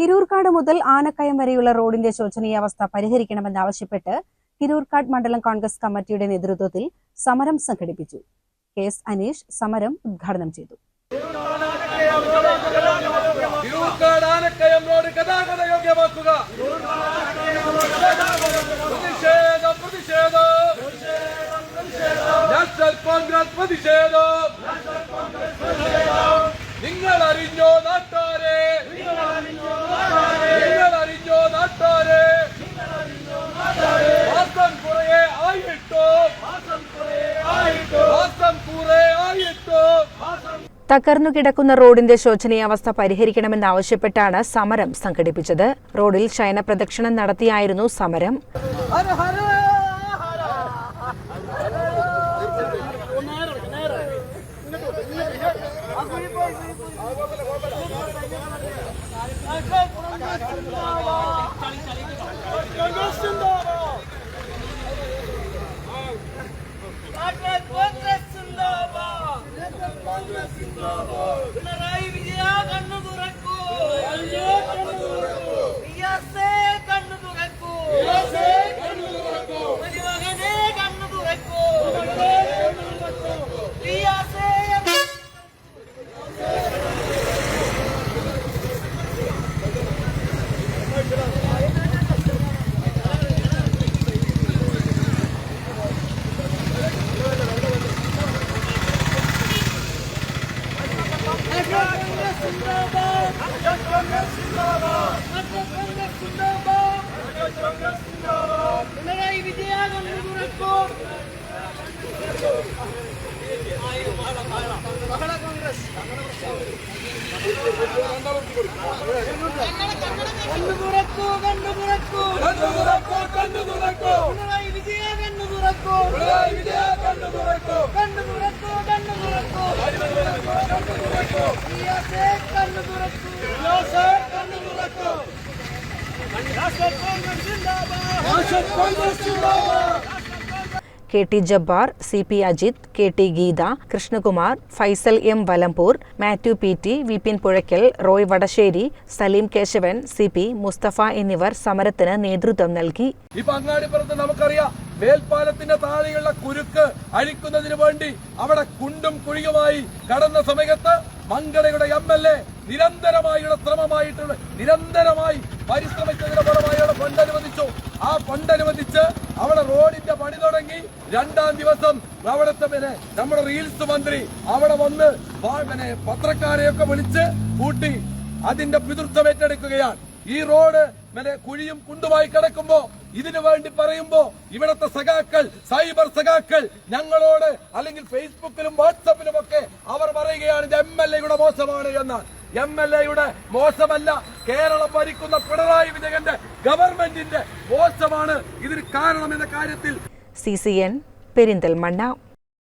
തിരൂർക്കാട് മുതൽ ആനക്കയം വരെയുള്ള റോഡിന്റെ ശോചനീയാവസ്ഥ പരിഹരിക്കണമെന്നാവശ്യപ്പെട്ട് തിരൂർക്കാട് മണ്ഡലം കോൺഗ്രസ് കമ്മിറ്റിയുടെ നേതൃത്വത്തിൽ സമരം സംഘടിപ്പിച്ചു. കെ എസ് അനീഷ് സമരം ഉദ്ഘാടനം ചെയ്തു. പ്രതിഷേധം പ്രതിഷേധം. കോൺഗ്രസ് പ്രതിഷേധം. തകർന്നു കിടക്കുന്ന റോഡിന്റെ ശോചനീയാവസ്ഥ പരിഹരിക്കണമെന്നാവശ്യപ്പെട്ടാണ് സമരം സംഘടിപ്പിച്ചത്. റോഡിൽ ശയന പ്രദക്ഷിണം നടത്തിയായിരുന്നു സമരം. ਜਿੰਦਾਬਾਦ പിണറായി വിജയ കണ്ണു തുറക്കൂ കണ്ണു തുറക്കൂ കണ്ണു തുറക്കൂ കണ്ണു തുറക്കൂ കണ്ണു തുറക്കൂ പിണറായി വിജയ കണ്ണു തുറക്കൂ Pinarayi Vijaya K T Jabbar C P Ajith K T Geetha Krishnakumar Faisal M Valampoor Mathew P T Vipin Puzhakkal Roy Vadasseri Saleem Keshavan C P Musthafa എന്നിവർ സമരത്തിന് നേതൃത്വം നൽകി. നമുക്കറിയാം മേൽപ്പാലത്തിന്റെ താഴെയുള്ള കുരുക്ക് അഴിക്കുന്നതിന് വേണ്ടി അവിടെ കുണ്ടും കുഴിയുമായി കടന്ന സമയത്ത് മംഗളയുടെ എം എൽ എ നിരന്തരമായുള്ള ശ്രമമായിട്ടുള്ള നിരന്തരമായി പരിശ്രമിച്ചതിന്റെ ഫലമായുള്ള ഫണ്ട് അനുവദിച്ചു ആ ഫണ്ട് അനുവദിച്ച് അവിടെ റോഡിന്റെ പണി തുടങ്ങി. രണ്ടാം ദിവസം അവിടുത്തെ പിന്നെ നമ്മുടെ റീൽസ് മന്ത്രി അവിടെ വന്ന് പിന്നെ പത്രക്കാരെയൊക്കെ വിളിച്ച് കൂട്ടി അതിന്റെ പിതൃത്വം ഏറ്റെടുക്കുകയാണ്. ഈ റോഡ് പിന്നെ കുഴിയും കുണ്ടുമായി കിടക്കുമ്പോ ഇതിനു വേണ്ടി പറയുമ്പോ ഇവിടത്തെ സഖാക്കൾ സൈബർ സഖാക്കൾ ഞങ്ങളോട് അല്ലെങ്കിൽ ഫേസ്ബുക്കിലും വാട്സപ്പിലും ഒക്കെ അവർ പറയുകയാണ് ഇത് എം എൽ എയുടെ മോശമാണ് എന്ന്. എം എൽ എയുടെ മോശമല്ല. കേരളം ഭരിക്കുന്ന പിണറായി വിജയന്റെ ഗവൺമെന്റിന്റെ മോശമാണ് ഇതിന് കാരണം എന്ന കാര്യത്തിൽ സി സി എൻ പെരിന്തൽമണ്ണ